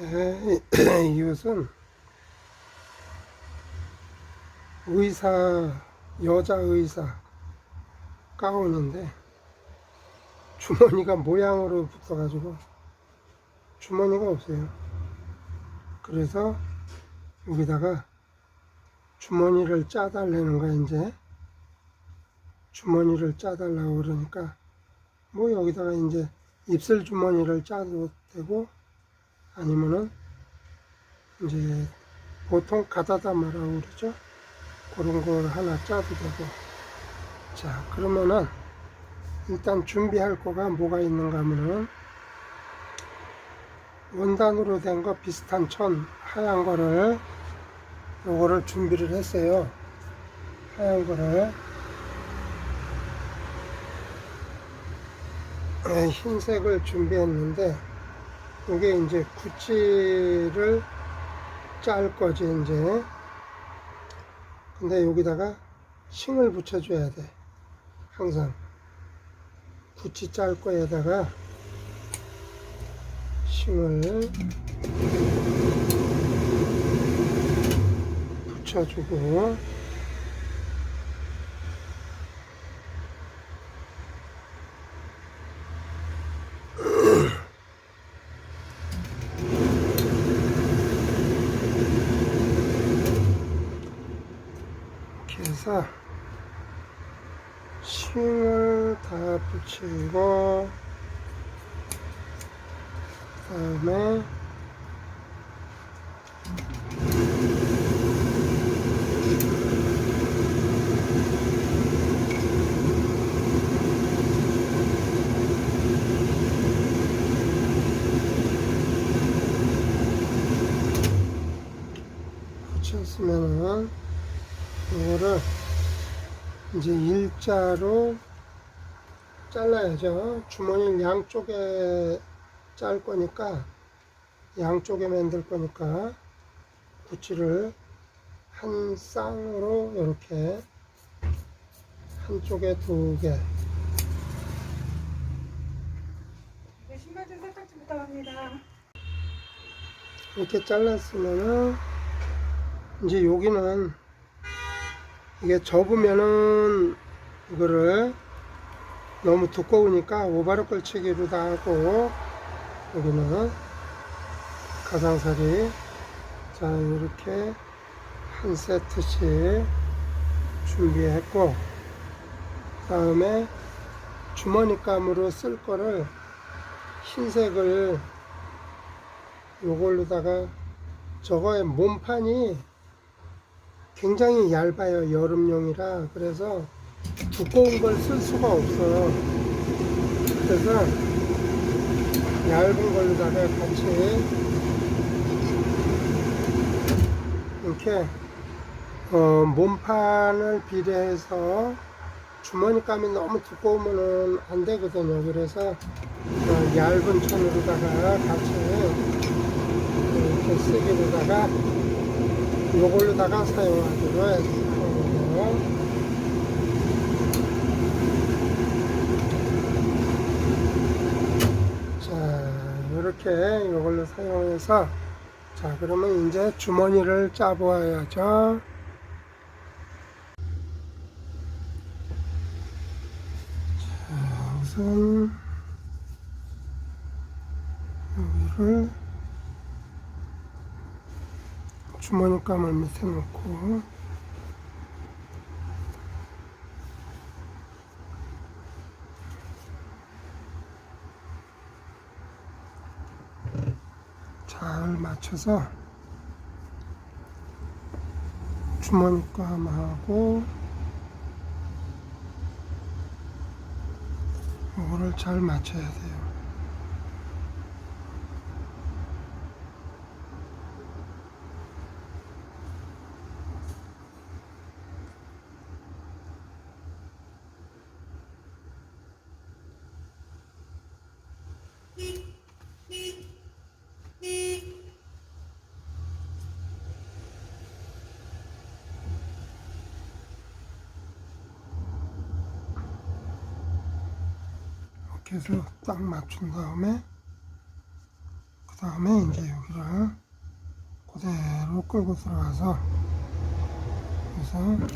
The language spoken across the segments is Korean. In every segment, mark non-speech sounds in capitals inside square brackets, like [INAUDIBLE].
에, [COUGHS] 이것은 의사, 여자 의사 가운인데 주머니가 모양으로 붙어가지고 주머니가 없어요. 그래서 여기다가 주머니를 짜달라는 거야, 이제. 주머니를 짜달라고 그러니까 뭐 여기다가 이제 입술 주머니를 짜도 되고 아니면은 이제 보통 가다다마라고 그러죠. 그런 걸 하나 짜도 되고. 자, 그러면은 일단 준비할 거가 뭐가 있는가 하면은 원단으로 된 거 비슷한 천 하얀 거를 요거를 준비를 했어요. 하얀 거를 에, 흰색을 준비했는데 이게 이제 구찌를 짤 거지 이제. 근데 여기다가 싱을 붙여줘야 돼 항상. 구찌 짤 거에다가 싱을 붙여주고 이렇게 해서 싱을 다 붙이고 그다음에 붙였으면은 이거를 이제 일자로 잘라야죠. 주머니를 양쪽에 짤 거니까 양쪽에 만들 거니까 구치를 한 쌍으로 이렇게 한쪽에 두 개. 네, 신발 좀 살짝 좀 부탁합니다. 이렇게 잘랐으면은 이제 여기는 이게 접으면은 이거를 너무 두꺼우니까 오바로 걸치기로 다 하고 여기는 가장살이 자 이렇게 한 세트씩 준비했고 다음에 주머니감으로 쓸 거를 흰색을 요걸로다가 저거의 몸판이 굉장히 얇아요 여름용이라. 그래서 두꺼운 걸 쓸 수가 없어요 그래서 얇은 걸로다가 같이 이렇게 어, 몸판을 비례해서 주머니감이 너무 두꺼우면 안 되거든요 그래서 어, 얇은 천으로다가 같이 이렇게 쓰기로다가 요걸로다가 사용하기로 했어요. 자, 이렇게 요걸로 사용해서 자, 그러면 이제 주머니를 짜보아야죠. 자, 우선 여기를 주머니감을 밑에 놓고 잘 맞춰서 주머니감 하고 이거를 잘 맞춰야 돼요. 이렇게 해서 딱 맞춘 다음에 그 다음에 이제 여기를 그대로 끌고 들어가서 그래서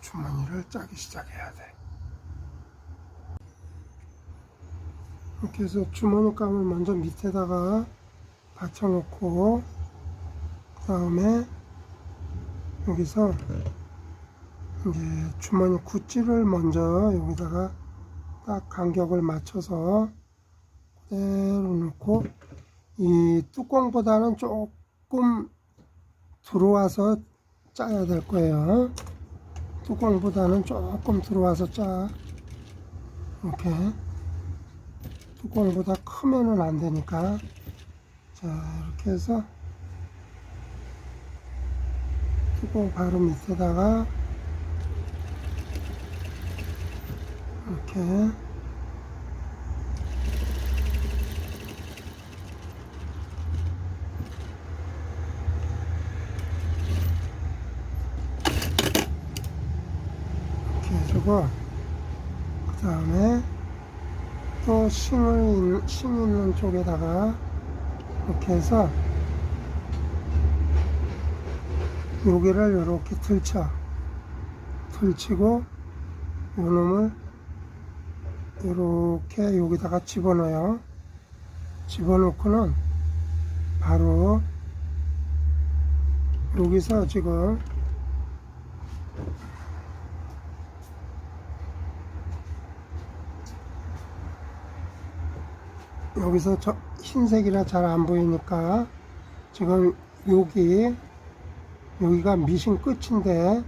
주머니를 짜기 시작해야 돼. 이렇게 해서 주머니 감을 먼저 밑에다가 받쳐놓고 그 다음에 여기서 이제 주머니 구찌를 먼저 여기다가 딱 간격을 맞춰서 그대로 넣고 이 뚜껑보다는 조금 들어와서 짜야 될 거예요. 뚜껑보다는 조금 들어와서 짜. 이렇게 뚜껑보다 크면은 안 되니까 자 이렇게 해서 뚜껑 바로 밑에다가 이렇게. 이렇게 해주고 그 다음에 또 심을 있- 심 있는 쪽에다가 이렇게 해서 여기를 이렇게 틀쳐 틀치고 요놈을 이렇게 여기다가 집어넣어요. 집어넣고는 바로 여기서 지금 여기서 저 흰색이라 잘 안 보이니까 지금 여기 여기가 미신 끝인데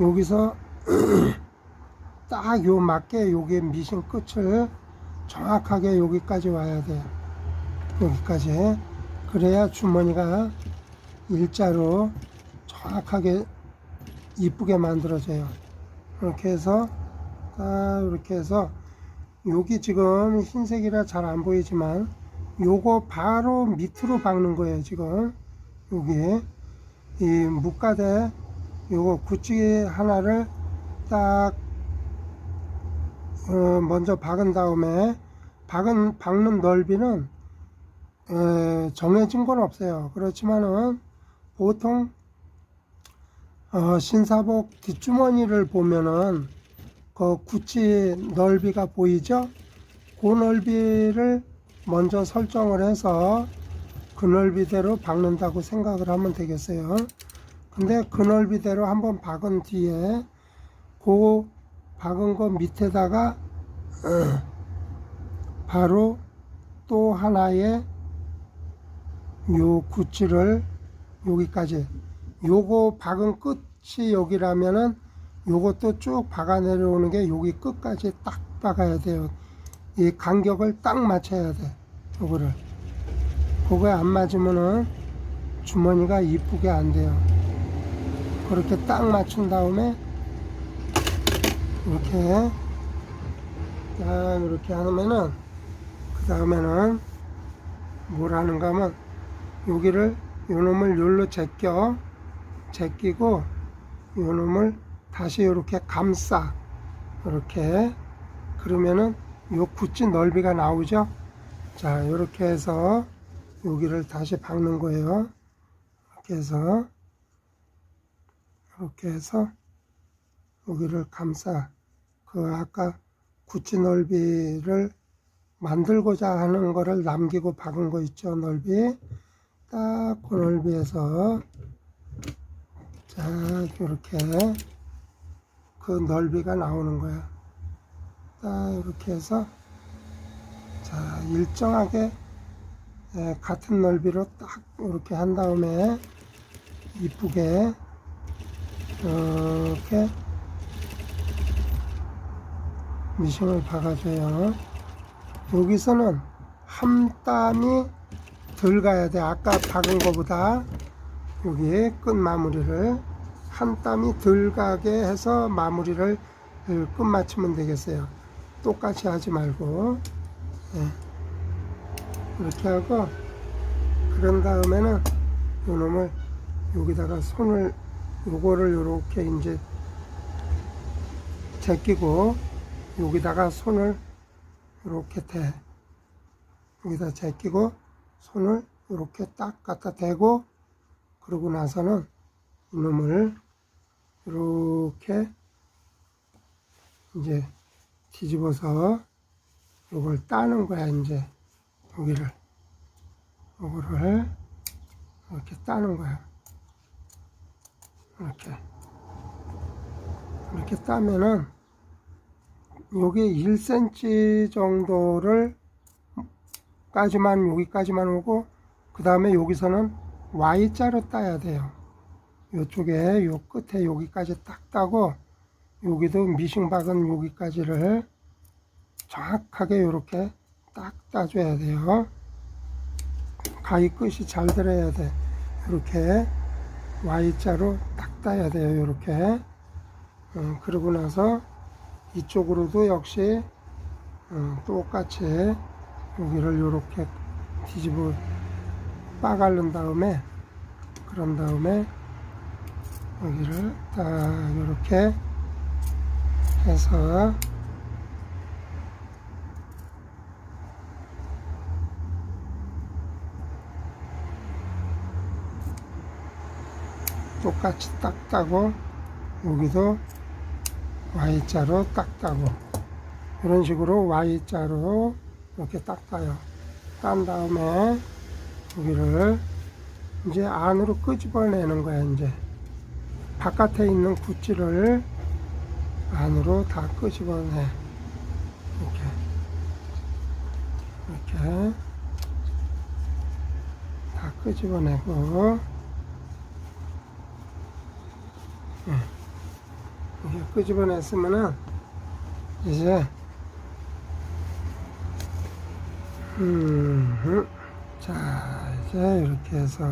여기서 [CLEARS THROAT] 딱 요 맞게 여기 미신 끝을 정확하게 여기까지 와야 돼요. 여기까지 그래야 주머니가 일자로 정확하게 이쁘게 만들어져요. 이렇게 해서 딱 이렇게 해서 여기 지금 흰색이라 잘 안 보이지만 요거 바로 밑으로 박는 거예요 지금 여기 이 묵가대 요거 구찌 하나를 딱 어, 먼저 박은 다음에 박은 박는 넓이는 에, 정해진 건 없어요 그렇지만은 보통 어, 신사복 뒷주머니를 보면은 그 구찌 넓이가 보이죠? 그 넓이를 먼저 설정을 해서 그 넓이대로 박는다고 생각을 하면 되겠어요. 근데 그 넓이대로 한번 박은 뒤에 그 박은 거 밑에다가 어, 바로 또 하나의 요 구찌를 여기까지 요거 박은 끝이 여기라면은 요것도 쭉 박아 내려오는 게 여기 끝까지 딱 박아야 돼요. 이 간격을 딱 맞춰야 돼. 요거를. 그거에 안 맞으면은 주머니가 이쁘게 안 돼요. 그렇게 딱 맞춘 다음에 이렇게. 딱 이렇게 하면은 그 다음에는 뭘 하는가 하면 여기를 요놈을 요로 제껴 제끼고 요놈을 다시 이렇게 감싸. 이렇게. 그러면은 요 구찌 넓이가 나오죠? 자 이렇게 해서 여기를 다시 박는 거예요. 이렇게 해서 이렇게 해서 여기를 감싸 그 아까 구찌 넓이를 만들고자 하는 거를 남기고 박은 거 있죠 넓이? 딱 그 넓이에서 자 이렇게 그 넓이가 나오는 거야. 딱 이렇게 해서 자 일정하게 예, 같은 넓이로 딱 이렇게 한 다음에 이쁘게 이렇게 미싱을 박아줘요. 여기서는 한 땀이 덜 가야 돼. 아까 박은 거보다 여기 끝 마무리를 한 땀이 덜 가게 해서 마무리를 끝 맞추면 되겠어요. 똑같이 하지 말고. 예. 이렇게 하고 그런 다음에는 요놈을 여기다가 손을 요거를 요렇게 이제 제끼고 여기다가 손을 이렇게 대 여기다 제끼고 손을 이렇게 딱 갖다 대고 그러고 나서는 이놈을 이렇게 이제 뒤집어서 이걸 따는 거야 이제. 여기를. 요거를 이렇게 따는 거야. 이렇게. 이렇게 따면은 요게 1cm 정도를 까지만 여기까지만 오고 그 다음에 여기서는 Y자로 따야 돼요. 요쪽에 요 끝에 여기까지 딱 따고 여기도 미싱박은 여기까지를 정확하게 이렇게 딱 따줘야 돼요. 가위 끝이 잘 들어야 돼. 이렇게 Y자로 딱 따야 돼요 이렇게. 음, 그러고 나서 이쪽으로도 역시 음, 똑같이 여기를 이렇게 뒤집어 빠가른 다음에 그런 다음에 여기를 딱 이렇게 해서 똑같이 딱 따고 여기도 Y자로 딱 따고. 이런 식으로 Y자로 이렇게 딱 따요. 딴 다음에 여기를 이제 안으로 끄집어내는 거야 이제. 바깥에 있는 구찌를 안으로 다 끄집어내. 이렇게. 이렇게. 다 끄집어내고 이렇게 끄집어냈으면은 이제 음, 자 이제 이렇게 해서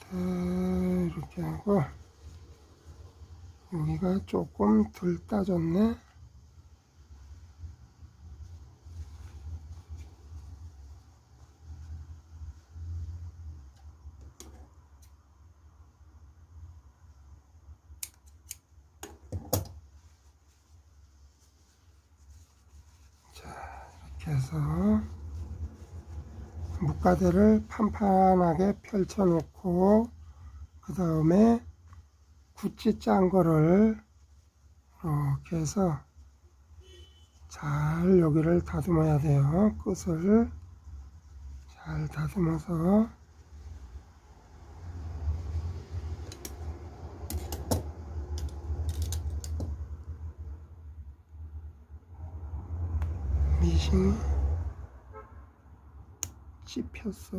다 이렇게 하고 여기가 조금 덜 따졌네 이렇게 해서 木가대를 판판하게 펼쳐 놓고 그 다음에 구찌 짠 거를 이렇게 해서 잘 여기를 다듬어야 돼요. 끝을 잘 다듬어서 미싱이 씹혔어.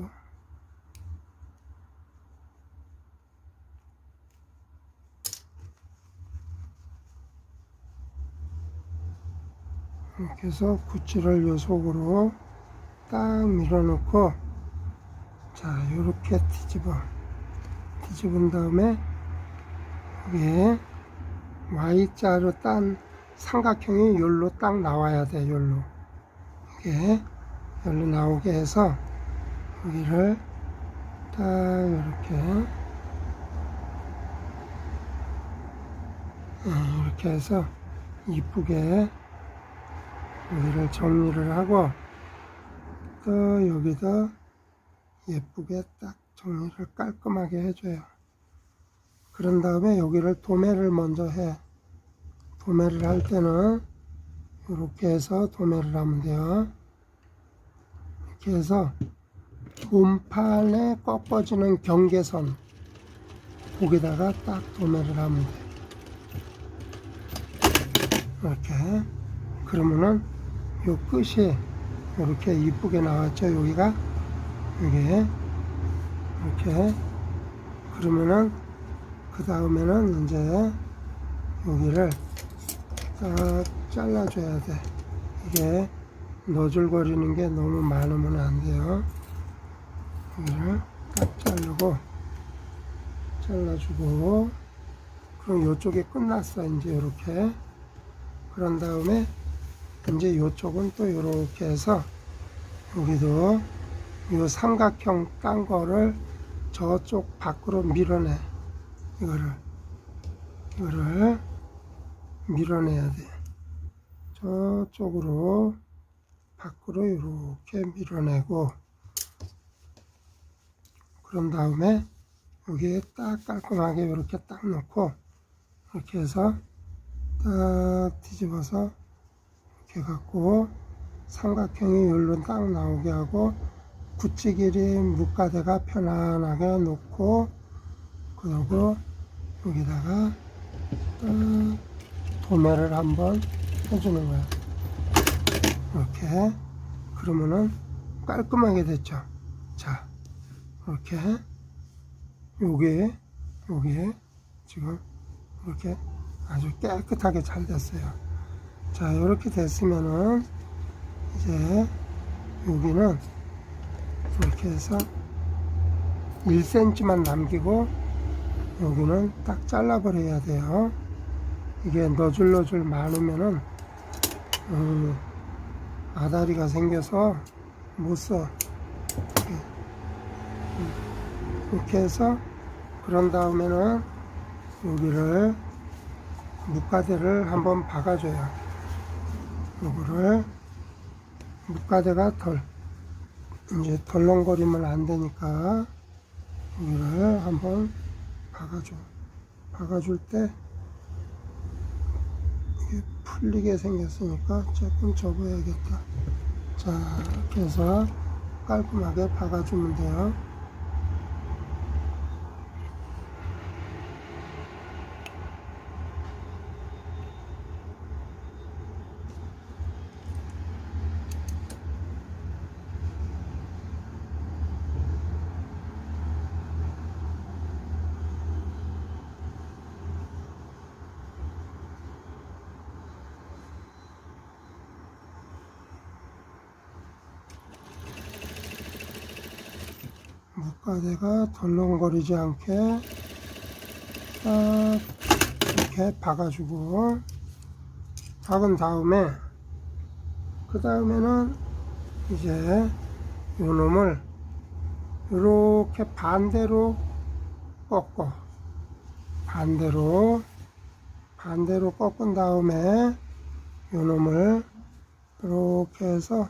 이렇게 해서 구찌를 요 속으로 딱 밀어넣고 자 요렇게 뒤집어 뒤집은 다음에 여기에 Y자로 딴 삼각형이 요로 딱 나와야 돼 요로 이게 열로 나오게 해서 여기를 딱 이렇게 어, 이렇게 해서 이쁘게 여기를 정리를 하고 또 여기도 예쁘게 딱 정리를 깔끔하게 해줘요. 그런 다음에 여기를 도매를 먼저 해. 도매를 할 때는 이렇게 해서 도매를 하면 돼요. 이렇게 해서 몸판에 꺾어지는 경계선 거기다가 딱 도매를 하면 돼. 이렇게. 그러면은 요 끝이 이렇게 이쁘게 나왔죠? 여기가? 이게 이렇게. 그러면은 그 다음에는 이제 여기를 딱 잘라줘야 돼. 이게 너줄거리는 게 너무 많으면 안 돼요 여기를 딱 자르고 잘라주고 그럼 이쪽이 끝났어. 이제 이렇게. 그런 다음에 이제 이쪽은 또 이렇게 해서 여기도 이 삼각형 딴 거를 저쪽 밖으로 밀어내. 이거를 이거를 밀어내야 돼. 저쪽으로 밖으로 이렇게 밀어내고 그런 다음에 여기에 딱 깔끔하게 이렇게 딱 놓고 이렇게 해서 딱 뒤집어서 이렇게 갖고 삼각형이 여기로 딱 나오게 하고 굳지기리 묶가대가 편안하게 놓고 그리고 여기다가 딱 도매를 한번 해주는 거야. 이렇게 그러면은 깔끔하게 됐죠. 자, 이렇게 요게 요게 지금 이렇게 아주 깨끗하게 잘 됐어요. 자, 이렇게 됐으면은 이제 여기는 이렇게 해서 1cm만 남기고 여기는 딱 잘라버려야 돼요. 이게 너줄너줄 많으면은 음, 아다리가 생겨서 못 써. 이렇게. 해서 그런 다음에는 여기를 묶가대를 한번 박아줘요. 요거를 묶가대가 덜 이제 덜렁거리면 안 되니까 여기를 한번 박아줘. 박아줄 때 이게 풀리게 생겼으니까 조금 접어야겠다. 자, 이렇게 해서 깔끔하게 박아주면 돼요. 가대가 덜렁거리지 않게 딱 이렇게 박아주고 박은 다음에 그 다음에는 이제 요 놈을 이렇게 반대로 꺾어. 반대로 반대로 꺾은 다음에 요 놈을 이렇게 해서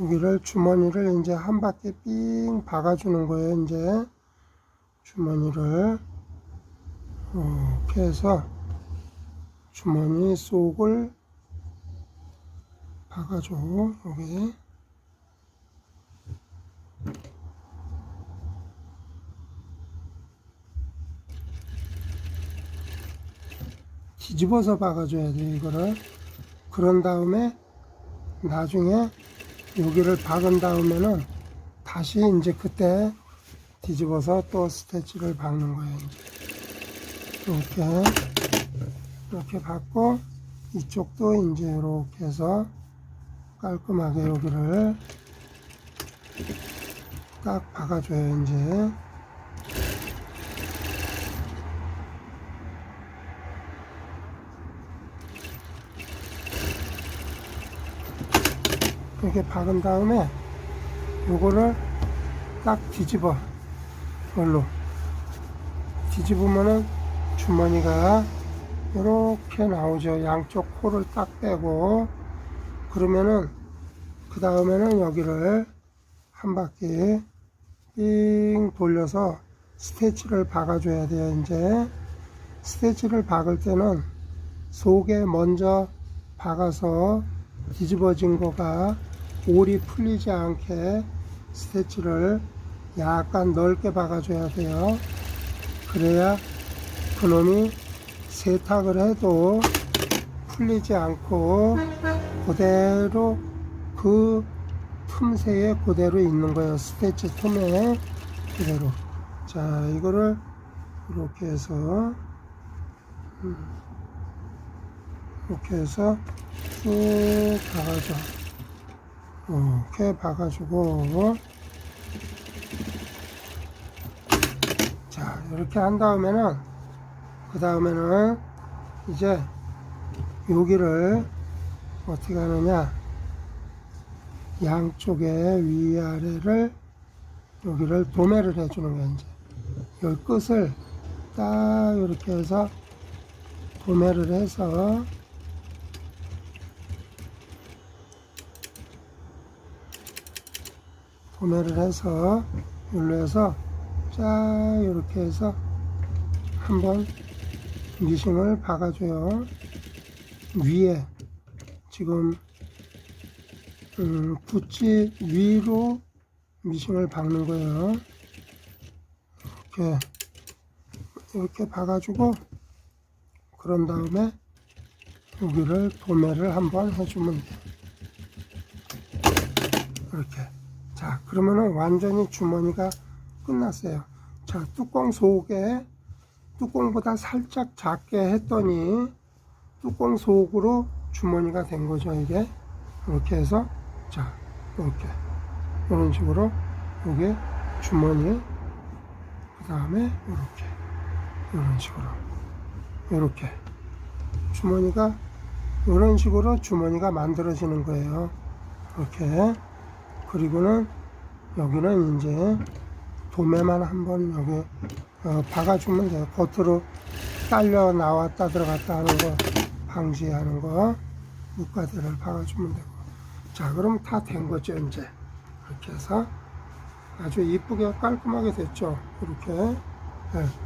여기를 주머니를 이제 한 바퀴 삥 박아주는 거예요. 이제 주머니를 이렇게 해서 주머니 속을 박아줘. 여기 뒤집어서 박아줘야 돼요. 이거를 그런 다음에 나중에 여기를 박은 다음에는 다시 이제 그때 뒤집어서 또 스테치를 박는 거예요. 이제. 이렇게 이렇게 박고 이쪽도 이제 이렇게 해서 깔끔하게 여기를 딱 박아줘요. 이제 이렇게 박은 다음에 요거를 딱 뒤집어. 이걸로. 뒤집으면은 주머니가 이렇게 나오죠. 양쪽 코를 딱 빼고. 그러면은 그 다음에는 여기를 한 바퀴 삥 돌려서 스테치를 박아줘야 돼요 이제. 스테치를 박을 때는 속에 먼저 박아서 뒤집어진 거가 올이 풀리지 않게 스테치를 약간 넓게 박아줘야 돼요. 그래야 그놈이 세탁을 해도 풀리지 않고 그대로 그 틈새에 그대로 있는 거예요. 스테치 틈에 그대로. 자, 이거를 이렇게 해서 음, 이렇게 해서 쭉 박아줘. 이렇게 박아주고. 자 이렇게 한 다음에는 그 다음에는 이제 여기를 어떻게 하느냐. 양쪽에 위아래를 여기를 도매를 해주는 거야 이제. 이 끝을 딱 이렇게 해서 도매를 해서 도매를 해서 여기로 해서 자 이렇게 해서 한번 미싱을 박아줘요. 위에 지금 음, 붓지 위로 미싱을 박는 거예요. 이렇게 이렇게 박아주고 그런 다음에 여기를 도매를 한번 해주면 돼요. 이렇게 자 그러면은 완전히 주머니가 끝났어요. 자 뚜껑 속에 뚜껑보다 살짝 작게 했더니 뚜껑 속으로 주머니가 된 거죠 이게? 이렇게 해서 자 이렇게. 이런 식으로 여기 주머니 그 다음에 이렇게. 이런 식으로. 이렇게. 주머니가 이런 식으로 주머니가 만들어지는 거예요. 이렇게 그리고는 여기는 이제 도매만 한번 여기 어, 박아주면 돼요. 겉으로 딸려 나왔다 들어갔다 하는 거 방지하는 거 묶아대를 박아주면 되고. 자 그럼 다 된 거죠 이제. 이렇게 해서 아주 이쁘게 깔끔하게 됐죠? 이렇게. 예.